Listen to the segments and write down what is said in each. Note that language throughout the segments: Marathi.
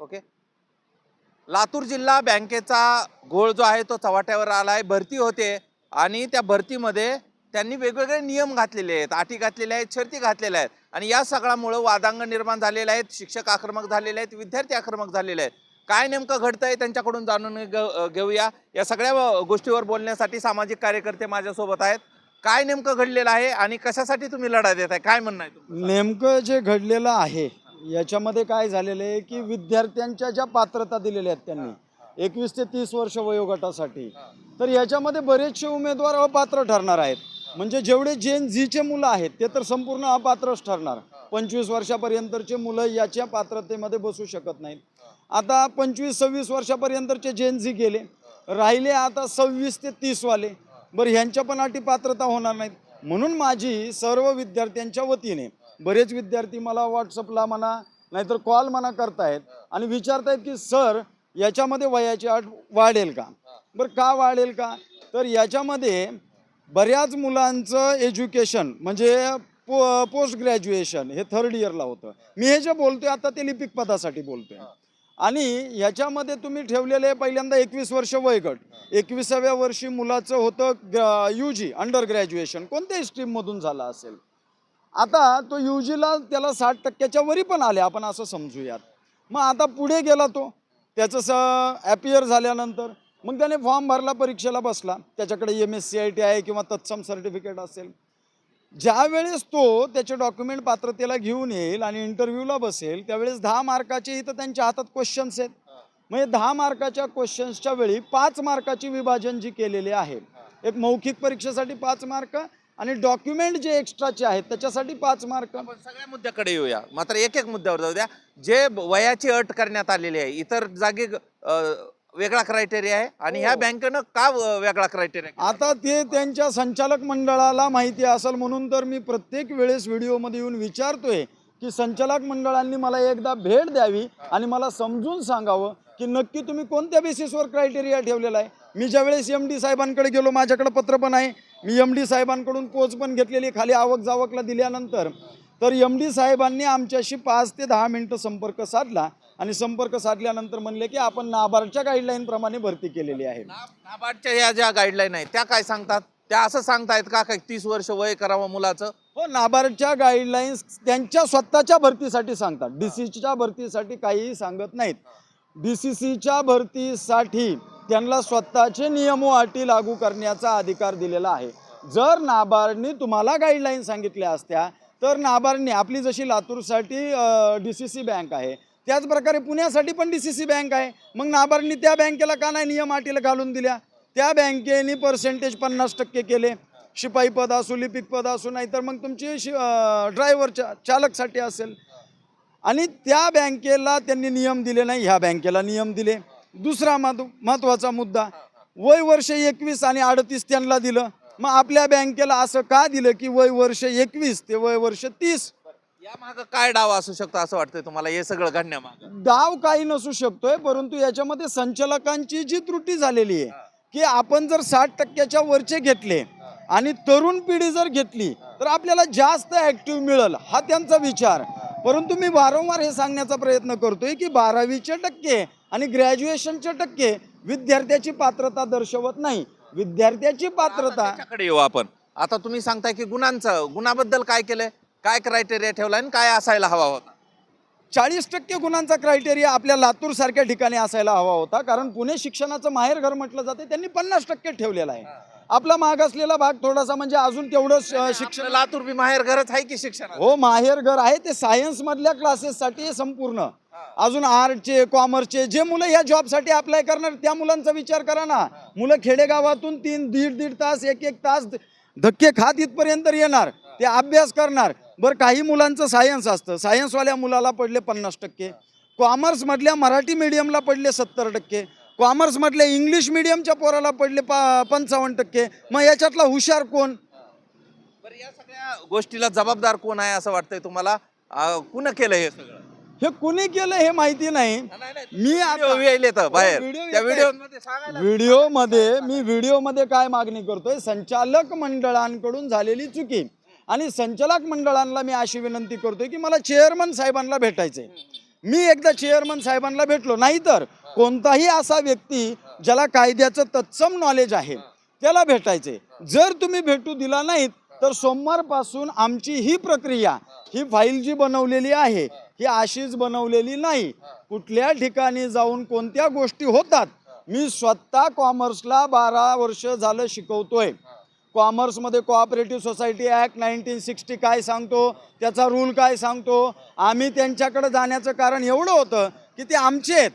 ओके? लातूर जिल्हा बँकेचा घोळ जो आहे तो चव्हाट्यावर आला आहे भरती होते आणि त्या भरतीमध्ये त्यांनी वेगवेगळे नियम घातलेले आहेत. अटी घातलेल्या आहेत शर्ती घातलेल्या आहेत. आणि या सगळ्यामुळं वादांग निर्माण झालेले आहेत शिक्षक आक्रमक झालेले आहेत विद्यार्थी आक्रमक झालेले आहेत. काय नेमकं घडतं आहे त्यांच्याकडून जाणून घेऊया. या सगळ्या गोष्टीवर बोलण्यासाठी सामाजिक कार्यकर्ते माझ्यासोबत आहेत. काय नेमकं घडलेलं आहे आणि कशासाठी तुम्ही लढा देत आहे काय म्हणणं आहे नेमकं जे घडलेलं आहे याच्यामध्ये काय झालेलं आहे की विद्यार्थ्यांच्या ज्या पात्रता दिलेल्या आहेत त्यांनी एकवीस ते तीस वर्ष वयोगटासाठी तर याच्यामध्ये बरेचसे उमेदवार अपात्र ठरणार आहेत. म्हणजे जेवढे जेन झीचे मुलं आहेत ते तर संपूर्ण अपात्रच ठरणार. पंचवीस वर्षापर्यंतचे मुलं याच्या पात्रतेमध्ये बसू शकत नाहीत. आता पंचवीस सव्वीस वर्षापर्यंतचे जेन झी गेले राहिले आता सव्वीस ते तीसवाले बरं ह्यांच्या पण अटी पात्रता होणार नाहीत. म्हणून माझी सर्व विद्यार्थ्यांच्या वतीने बरेच विद्यार्थी मला व्हॉट्सअपला म्हणा नाहीतर कॉल म्हणा करतायत आणि विचारतायत की सर याच्यामध्ये वयाची अट वाढेल का? बरं का वाढेल का? तर याच्यामध्ये बऱ्याच मुलांचं एज्युकेशन म्हणजे पो पोस्ट ग्रॅज्युएशन हे थर्ड इयरला होतं. मी हे जे बोलतोय आता ते लिपिक पदासाठी बोलतोय. आणि ह्याच्यामध्ये तुम्ही ठेवलेले पहिल्यांदा एकवीस वर्ष वयगट. एकविसाव्या वर्षी मुलाचं होतं यू जी अंडर ग्रॅज्युएशन कोणत्याही स्ट्रीममधून झालं असेल. आता तो यू जीला त्याला साठ टक्क्याच्या वरी पण आले आपण असं समजूयात. मग आता पुढे गेला तो त्याचं स ॲपियर झाल्यानंतर मग त्याने फॉर्म भरला परीक्षेला बसला. त्याच्याकडे M S C I T आहे किंवा तत्सम सर्टिफिकेट असेल. ज्यावेळेस तो त्याचे डॉक्युमेंट पात्रतेला घेऊन येईल आणि इंटरव्ह्यूला बसेल त्यावेळेस दहा मार्काचे इथं त्यांच्या हातात क्वेश्चन्स आहेत. म्हणजे दहा मार्काच्या क्वेश्चन्सच्या वेळी पाच मार्काची विभाजन जी केलेली आहे एक मौखिक परीक्षेसाठी पाच मार्क आणि डॉक्युमेंट जे एक्स्ट्राचे आहेत त्याच्यासाठी पाच मार्क. आपण सगळ्या मुद्द्याकडे येऊया. मात्र एक एक मुद्द्यावर जाऊ द्या जे वयाची अट करण्यात आलेली आहे इतर जागी अं, वेगळा क्रायटेरिया आहे आणि ह्या बँकेनं का वेगळा क्रायटेरिया आता ते त्यांच्या संचालक मंडळाला माहिती असेल म्हणून तर मी प्रत्येक वेळेस व्हिडिओमध्ये येऊन विचारतोय की संचालक मंडळांनी मला एकदा भेट द्यावी आणि मला समजून सांगावं की नक्की तुम्ही कोणत्या बेसिसवर क्रायटेरिया ठेवलेला आहे? मी ज्यावेळेस एम डी साहेबांकडे गेलो माझ्याकडे पत्र पण आहे. मी एम डी साहेबांकडून पोच पण घेतलेली खाली आवक जावकला दिल्यानंतर. तर एम डी साहेबांनी आमच्याशी पाच ते दहा मिनटं संपर्क साधला आणि संपर्क साधल्यानंतर म्हणले की आपण नाबार्डच्या गाईडलाईन प्रमाणे भरती केलेली आहे. नाबार्डच्या या ज्या गाईडलाईन आहेत त्या काय सांगतात? त्या असं सांगतायत का? काय तीस वर्ष वय करावं मुलाचं? हो नाबार्डच्या गाईडलाईन्स त्यांच्या स्वतःच्या भरतीसाठी सांगतात. डी सीच्या भरतीसाठी काहीही सांगत नाहीत. डी सी सीच्या भरतीसाठी त्यांना स्वतःचे नियम व अटी लागू करण्याचा अधिकार दिलेला आहे. जर नाबार्डनी तुम्हाला गाईडलाईन सांगितल्या असत्या तर नाबार्डने आपली जशी लातूरसाठी डी सी सी बँक आहे त्याचप्रकारे पुण्यासाठी पण डी सी सी बँक आहे. मग नाबार्डने त्या बँकेला का नाही नियम अटीला घालून दिल्या? त्या बँकेने पर्सेंटेज पन्नास टक्के केले. शिपाई पद असो लिपिक पद नाही नाहीतर मग तुमची शि ड्रायव्हरच्या चालकसाठी असेल. आणि त्या बँकेला त्यांनी नियम दिले नाही ह्या बँकेला नियम दिले. दुसरा महत्त्व महत्त्वाचा मुद्दा. वय वर्ष एकवीस आणि अडतीस त्यांना दिलं. मग आपल्या बँकेला असं का दिलं की वय वर्ष एकवीस ते वय वर्ष तीस? या माग काय डाव असू शकतो असं वाटतंय तुम्हाला? हे सगळं घडण्यामागं डाव काही नसू शकतोय परंतु याच्यामध्ये संचालकांची जी त्रुटी झालेली आहे की आपण जर साठ टक्क्याच्या वरचे घेतले आणि तरुण पिढी जर घेतली तर आपल्याला जास्त ऍक्टिव्ह मिळेल हा त्यांचा विचार. परंतु मी वारंवार हे सांगण्याचा प्रयत्न करतोय की बारावीचे टक्के आणि ग्रॅज्युएशनचे टक्के विद्यार्थ्याची पात्रता दर्शवत नाही. विद्यार्थ्याची पात्रता त्याच्याकडे येऊ आपण. आता तुम्ही सांगताय की गुणांचं गुणाबद्दल काय केलंय? काय क्रायटेरिया ठेवला आणि काय असायला हवा होता? चाळीस टक्के गुणांचा क्रायटेरिया आपल्या लातूर सारख्या ठिकाणी असायला हवा होता. कारण पुणे शिक्षणाचं माहेर घर म्हटलं जाते त्यांनी पन्नास टक्के ठेवलेला आहे. आपला मागासलेला भाग थोडासा म्हणजे अजून तेवढं शिक्षण लातूर बी माहेर घरच आहे की शिक्षण? हो माहेर घर आहे. ते सायन्स मधल्या क्लासेससाठी संपूर्ण. अजून आर्टचे कॉमर्सचे जे मुलं या जॉबसाठी अप्लाय करणार त्या मुलांचा विचार करा ना. मुलं खेडेगावातून तीन दीड दीड तास एक एक तास धक्के खात इथपर्यंत येणार. ते अभ्यास करणार. बरं काही मुलांचं सायन्स असतं. सायन्सवाल्या मुलाला पडले पन्नास टक्के. कॉमर्समधल्या मराठी मीडियमला पडले सत्तर टक्के. कॉमर्समधल्या इंग्लिश मीडियमच्या पोराला पडले पा पंचावन्न टक्के. मग याच्यातला हुशार कोण? बरं या सगळ्या गोष्टीला जबाबदार कोण आहे असं वाटतंय तुम्हाला? अं, कुणं केलं हे सगळं? हे कुणी केलं हे माहिती नाही. मी आता व्हिडिओ बाहेर. व्हिडिओ त्या येतायत. व्हिडिओमध्ये व्हिडिओमध्ये मी व्हिडिओमध्ये काय मागणी करतोय? संचालक मंडळांकडून झालेली चुकी. आणि संचालक मंडळांना मी अशी विनंती करतोय की मला चेअरमन साहेबांना भेटायचंय. मी एकदा चेअरमन साहेबांना भेटलो. नाही तर कोणताही असा व्यक्ती ज्याला कायद्याचं तत्सम नॉलेज आहे त्याला भेटायचे. जर तुम्ही भेटू दिला नाहीत तर सोमवारपासून आमची ही प्रक्रिया ही फाईल जी बनवलेली आहे ही अशीच बनवलेली नाही. कुठल्या ठिकाणी जाऊन कोणत्या गोष्टी होतात मी स्वतः कॉमर्सला बारा वर्ष झालं शिकवतोय. कॉमर्समध्ये cooperative society act nineteen sixty काय सांगतो? त्याचा रूल काय सांगतो? आम्ही त्यांच्याकडे जाण्याचं कारण एवढं होतं की ते आमचे आहेत.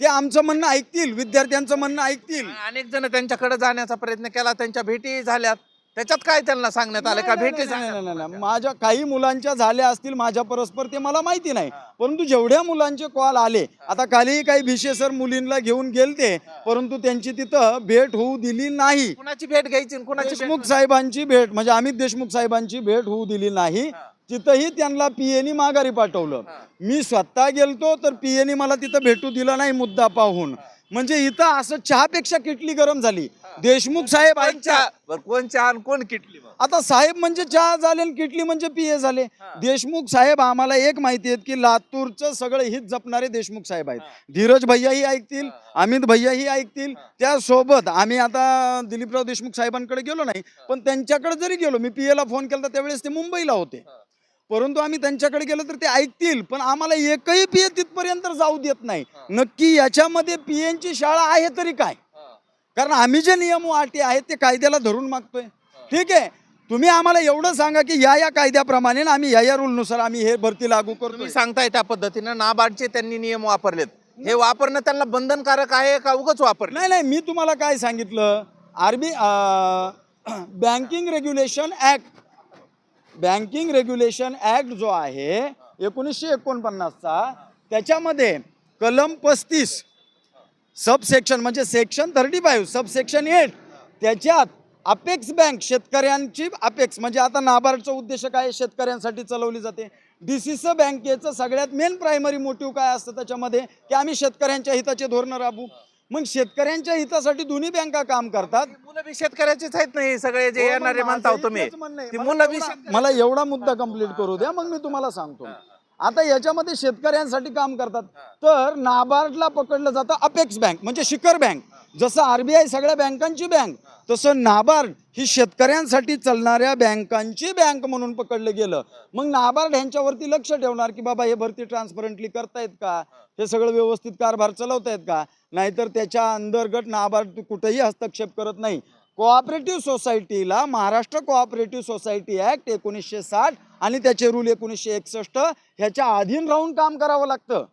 ते आमचं म्हणणं ऐकतील विद्यार्थ्यांचं म्हणणं ऐकतील. अनेक जण त्यांच्याकडे जाण्याचा प्रयत्न केला त्यांच्या भेटी झाल्यात. त्याच्यात काय त्यांना सांगण्यात आलं? का भेटी नाही, नाही, झाल्या? नाही, नाही. माझ्या काही मुलांच्या झाल्या असतील माझ्या परस्पर ते मला माहिती नाही. परंतु जेवढ्या मुलांचे कॉल आले आता खाली काही भिशे सर मुलींना घेऊन गेलते परंतु त्यांची तिथं भेट होऊ दिली नाही. कुणाची भेट घ्यायची आणि कुणाची भेट देशमुख साहेबांची भेट म्हणजे अमित देशमुख साहेबांची भेट होऊ दिली नाही. तिथंही त्यांना पीएनी माघारी पाठवलं. मी स्वतः गेलतो तर पीएनी मला तिथं भेटू दिलं नाही मुद्दा पाहून. म्हणजे इथं असं चहापेक्षा किटली गरम झाली. देशमुख साहेब चहा बरं, कोण चहा आणि कोण किटली मग? आता साहेब म्हणजे चहा झाले आणि किटली म्हणजे पिये झाले. देशमुख साहेब आम्हाला एक माहिती आहे की लातूरचं सगळं हित जपणारे देशमुख साहेब आहेत. धीरज भैयाही ऐकतील अमित भैयाही ऐकतील. त्यासोबत आम्ही आता दिलीपराव देशमुख साहेबांकडे गेलो नाही पण त्यांच्याकडे जरी गेलो मी पीएला फोन केला त्यावेळेस ते मुंबईला होते. परंतु आम्ही त्यांच्याकडे गेलो तर ते ऐकतील पण आम्हाला एकही पीए तिथपर्यंत जाऊ देत नाही. नक्की याच्यामध्ये पीएनची शाळा आहे तरी काय? कारण आम्ही जे नियम व अटी आहेत ते कायद्याला धरून मागतोय. ठीक आहे? तुम्ही आम्हाला एवढं सांगा की या या कायद्याप्रमाणे ना आम्ही या या रूलनुसार आम्ही हे भरती लागू करतो तुम्ही सांगताय त्या पद्धतीनं नाबार्डचे त्यांनी नियम वापरलेत. हे वापरणं त्यांना बंधनकारक आहे का उगाच वापरले? नाही नाही मी तुम्हाला काय सांगितलं? RB banking regulation act banking regulation act जो आहे एकोणीसशे एकोणपन्नासचा त्याच्यामध्ये कलम पस्तीस सबसेक्शन म्हणजे section thirty five subsection eight. त्याच्यात अपेक्स बँक शेतकऱ्यांची अपेक्स म्हणजे आता नाबार्डचा उद्देश काय? शेतकऱ्यांसाठी चालवली जाते. डी सी स बँकेचं सगळ्यात मेन प्रायमरी मोटिव्ह काय असतं त्याच्यामध्ये? की आम्ही शेतकऱ्यांच्या हिताचे धोरणं राबू मग शेतकऱ्यांच्या हितासाठी दोन्ही बँका काम करतात. मुलं बी शेतकऱ्याचेच आहेत नाही सगळे जे हो, येणारे म्हणता तुम्ही. मला एवढा- शेतकरी- मला एवढा मुद्दा कंप्लीट करू द्या मग मी तुम्हाला सांगतो. आता याच्यामध्ये शेतकऱ्यांसाठी काम करतात. तर नाबार्डला पकडलं जातं अपेक्स बँक म्हणजे शिखर बँक. जसं आरबीआय सगळ्या बँकांची बँक तसं नाबार्ड ही शेतकऱ्यांसाठी चालणाऱ्या बँकांची बँक म्हणून पकडलं गेलं. मग नाबार्ड ह्यांच्यावरती लक्ष ठेवणार की बाबा हे भरती ट्रान्सपरंटली करतायत का? हे सगळं व्यवस्थित कारभार चालवतायत का? नाहीतर त्याच्या अंतर्गत नाबार्ड कुठेही हस्तक्षेप करत नाही. कोऑपरेटिव्ह सोसायटीला महाराष्ट्र कोऑपरेटिव्ह सोसायटी ऍक्ट एकोणीसशे साठ आणि त्याचे रूल एकोणीसशे एकसष्ट ह्याच्या अधीन राहून काम करावं लागतं.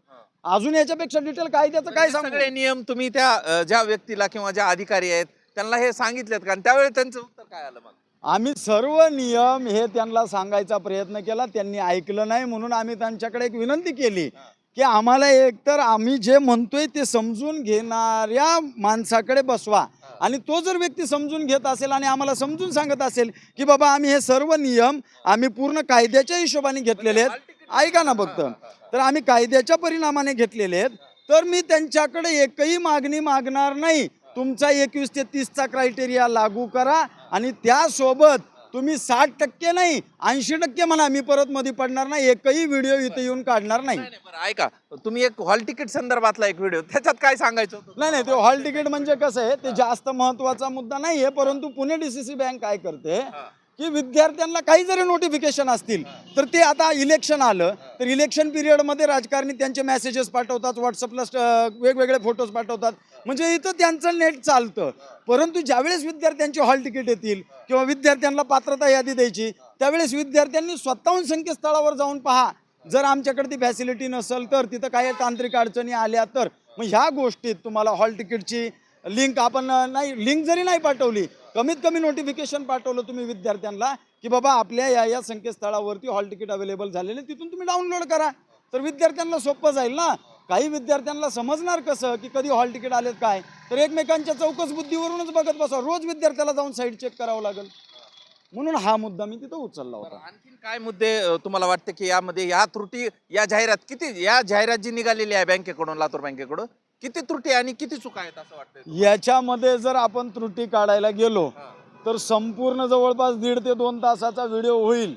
अजून याच्यापेक्षा डिटेल कायद्याचं काय हे सांगू? सगळे नियम तुम्ही त्या अं, ज्या व्यक्तीला किंवा ज्या अधिकारी आहेत त्यांना हे सांगितलेत का? आणि त्यावेळी त्यांचं उत्तर काय आलं मग? आम्ही सर्व नियम हे त्यांना सांगायचा प्रयत्न केला त्यांनी ऐकलं नाही म्हणून आम्ही त्यांच्याकडे एक विनंती केली की आम्हाला एकतर आम्ही जे म्हणतोय ते समजून घेणाऱ्या माणसाकडे बसवा. आणि तो जर व्यक्ती समजून घेत असेल आणि आम्हाला समजून सांगत असेल की बाबा आम्ही हे सर्व नियम आम्ही पूर्ण कायद्याच्या हिशोबाने घेतलेले आहेत. ऐका ना फक्त. तर आम्ही कायद्याच्या परिणामाने घेतलेले आहेत. तर मी त्यांच्याकडे एकही मागणी मागणार नाही. तुमचा एकवीस ते तीसचा क्रायटेरिया लागू करा आणि त्यासोबत तुम्ही साठ टक्के नाही ऐंशी टक्के म्हणा मी परत मध्ये पडणार नाही एकही व्हिडिओ इथे येऊन काढणार नाही. नाही, नाही, बरं ऐका तुम्ही एक हॉल तिकीट संदर्भातला एक व्हिडिओ त्याच्यात काय सांगायचं होतं? नाही नाही ते हॉल तिकीट म्हणजे कसं आहे ते जास्त महत्त्वाचा मुद्दा नाही आहे परंतु पुणे डीसीसी बँक काय करते की विद्यार्थ्यांना काही जरी नोटिफिकेशन असतील तर ते आता इलेक्शन आलं तर इलेक्शन पिरियडमध्ये राजकारणी त्यांचे मेसेजेस पाठवतात व्हॉट्सअपला वेगवेगळे फोटोज पाठवतात. म्हणजे इथं त्यांचं नेट चालतं. परंतु ज्यावेळेस विद्यार्थ्यांची हॉल तिकीट येतील किंवा विद्यार्थ्यांना पात्रता यादी द्यायची त्यावेळेस विद्यार्थ्यांनी स्वतःहून संकेतस्थळावर जाऊन पहा. जर आमच्याकडे ती फॅसिलिटी नसेल तर तिथं काही तांत्रिक अडचणी आल्या तर. मग ह्या गोष्टीत तुम्हाला हॉल तिकीटची लिंक आपण नाही लिंक जरी नाही पाठवली कमीत कमी नोटिफिकेशन पाठवलं तुम्ही विद्यार्थ्यांना की बाबा आपल्या या या संकेतस्थळावरती हॉल तिकीट अवेलेबल झालेले तिथून तुम्ही डाउनलोड करा. तर विद्यार्थ्यांना सोपं जाईल ना? काही विद्यार्थ्यांना समजणार कसं की कधी हॉल तिकीट आलेत काय? तर एकमेकांच्या चौकस बुद्धीवरूनच बघत बसा रोज विद्यार्थ्याला जाऊन साईड चेक करावं लागेल. म्हणून हा मुद्दा मी तिथं उचलला होता. आणखीन काय मुद्दे अं, तुम्हाला वाटते की यामध्ये या त्रुटी या जाहिरात किती या जाहिरात जी निघालेली आहे बँकेकडून लातूर बँकेकडून किती त्रुटी आणि किती चुका आहेत असं वाटतंय याच्यामध्ये जर आपण त्रुटी काढायला गेलो तर संपूर्ण जवळपास दीड ते दोन तासाचा व्हिडिओ होईल.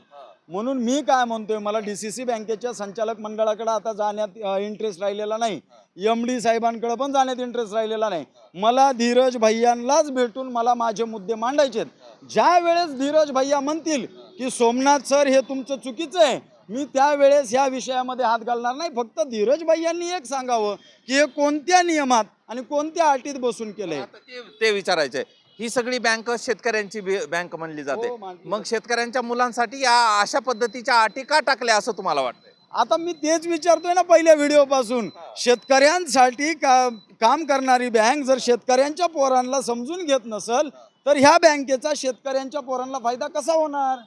म्हणून मी काय म्हणतोय मला डी सी सी बँकेच्या संचालक मंडळाकडे आता जाण्यात इंटरेस्ट राहिलेला नाही. एम डी साहेबांकडे पण जाण्यात इंटरेस्ट राहिलेला नाही. मला धीरज भैयांनाच भेटून मला माझे मुद्दे मांडायचे ज्या वेळेस धीरज भैया म्हणतील की सोमनाथ सर हे तुमचं चुकीचं आहे मी त्यावेळेस ह्या विषयामध्ये हात घालणार नाही. फक्त धीरज भैयांनी एक सांगावं की हे कोणत्या नियमात आणि कोणत्या अटीत बसून केलंय? ते ते विचारायचंय. ही सगळी बँक शेतकऱ्यांची बँक म्हणली जाते. हो, मग शेतकऱ्यांच्या मुलांसाठी या अशा पद्धतीच्या अटी का टाकल्या असं तुम्हाला वाटतंय? आता मी तेच विचारतोय ना पहिल्या व्हिडिओ पासून शेतकऱ्यांसाठी का काम करणारी बँक जर शेतकऱ्यांच्या पोरांना समजून घेत नसल तर ह्या बँकेचा शेतकऱ्यांच्या पोरांना फायदा कसा होणार?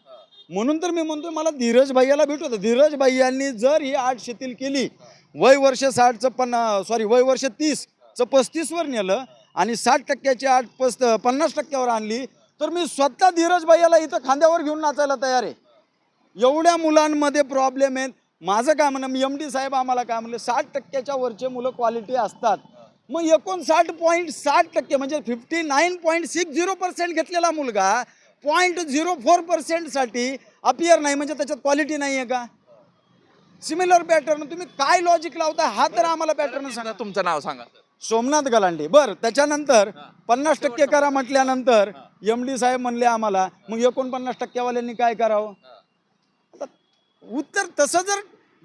म्हणून तर मी म्हणतोय मला धीरज भैयाला भेटू होतं धीरज भैयांनी जर ही आठ शिथिल केली वय वर्ष साठचं पन्ना सॉरी वय वर्ष तीसचं पस्तीसवर नेलं आणि साठ टक्क्याची आठ पस्त पन्नास टक्क्यावर आणली तर मी स्वतः धीरज भैयाला इथं खांद्यावर घेऊन नाचायला तयार आहे. एवढ्या मुलांमध्ये प्रॉब्लेम आहेत. माझं काय म्हणणं मी एम डी साहेब आम्हाला काय म्हणलं साठ टक्क्याच्या वरचे मुलं क्वालिटी असतात. मग एकोणसाठ पॉईंट साठ टक्के म्हणजे fifty nine point six zero percent घेतलेला मुलगा पॉईंट झिरो फोर पर्सेंटसाठी अपियर नाही म्हणजे त्याच्यात क्वालिटी नाही आहे का? सिमिलर पॅटर्न तुम्ही काय लॉजिक लावता हा तर आम्हाला पॅटर्न सांगा. सांगा तुमचं नाव सांगा. सोमनाथ गलांडे. बर त्याच्यानंतर पन्नास टक्के करा म्हटल्यानंतर एम डी साहेब म्हणले आम्हाला मग एकोणपन्नास टक्केवाल्यांनी काय करावं? आता उत्तर तसं जर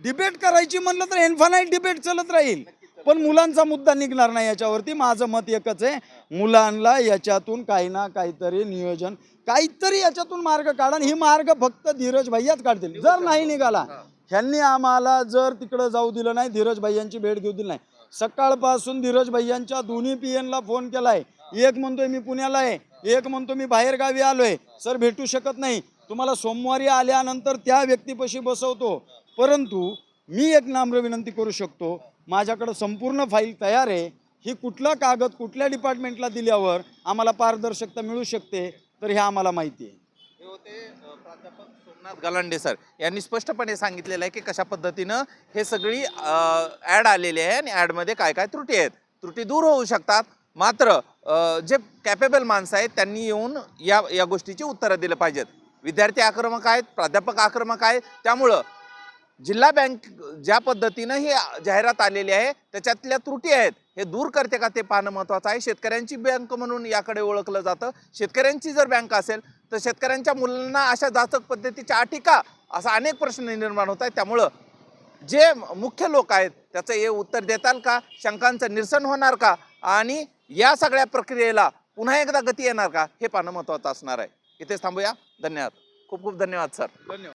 डिबेट करायची म्हणलं तर इन्फानाईट डिबेट चालत राहील. पण मुलांचा मुद्दा निघणार नाही याच्यावरती. माझं मत एकच आहे. मुलांना याच्यातून काही ना काहीतरी नियोजन काहीतरी याच्यातून मार्ग काढा. ही मार्ग फक्त धीरज भैयाच काढतील. जर नाही निघाला ह्यांनी आम्हाला जर तिकडं जाऊ दिलं नाही धीरज भैयांची भेट घेऊ दिली नाही सकाळपासून धीरज भैयांच्या दोन्ही पी ला फोन केलाय. एक म्हणतोय मी पुण्याला आहे एक म्हणतो मी बाहेरगावी आलोय. सर भेटू शकत नाही. तुम्हाला सोमवारी आल्यानंतर त्या व्यक्तीपाशी बसवतो. परंतु मी एक नाम्र विनंती करू शकतो. माझ्याकडं संपूर्ण फाईल तयार आहे. ही कुठला कागद कुठल्या डिपार्टमेंटला दिल्यावर आम्हाला पारदर्शकता मिळू शकते तर हे आम्हाला माहिती आहे. हे सोमनाथ गलांडे सर यांनी स्पष्टपणे सांगितलेलं आहे की कशा पद्धतीनं हे सगळी ॲड आलेली आहे आणि ॲडमध्ये काय काय त्रुटी आहेत. त्रुटी दूर होऊ शकतात. मात्र जे कॅपेबल माणसं आहेत त्यांनी येऊन या या गोष्टीची उत्तरं दिलं पाहिजेत. विद्यार्थी आक्रमक आहेत प्राध्यापक आक्रमक आहेत. त्यामुळं जिल्हा बँक ज्या पद्धतीनं ही जाहिरात आलेली आहे त्याच्यातल्या त्रुटी आहेत हे दूर करते का ते पाहणं महत्त्वाचं आहे. शेतकऱ्यांची बँक म्हणून याकडे ओळखलं जातं. शेतकऱ्यांची जर बँक असेल तर शेतकऱ्यांच्या मुलांना अशा जाचक पद्धतीच्या अटी का? असा अनेक प्रश्न निर्माण होत आहेत. त्यामुळं जे मुख्य लोक आहेत त्याचं हे उत्तर देताल का? शंकांचं निरसन होणार का? आणि या सगळ्या प्रक्रियेला पुन्हा एकदा गती येणार का? हे पाहणं महत्त्वाचं असणार आहे. इथेच थांबूया. धन्यवाद. खूप खूप धन्यवाद सर. धन्यवाद.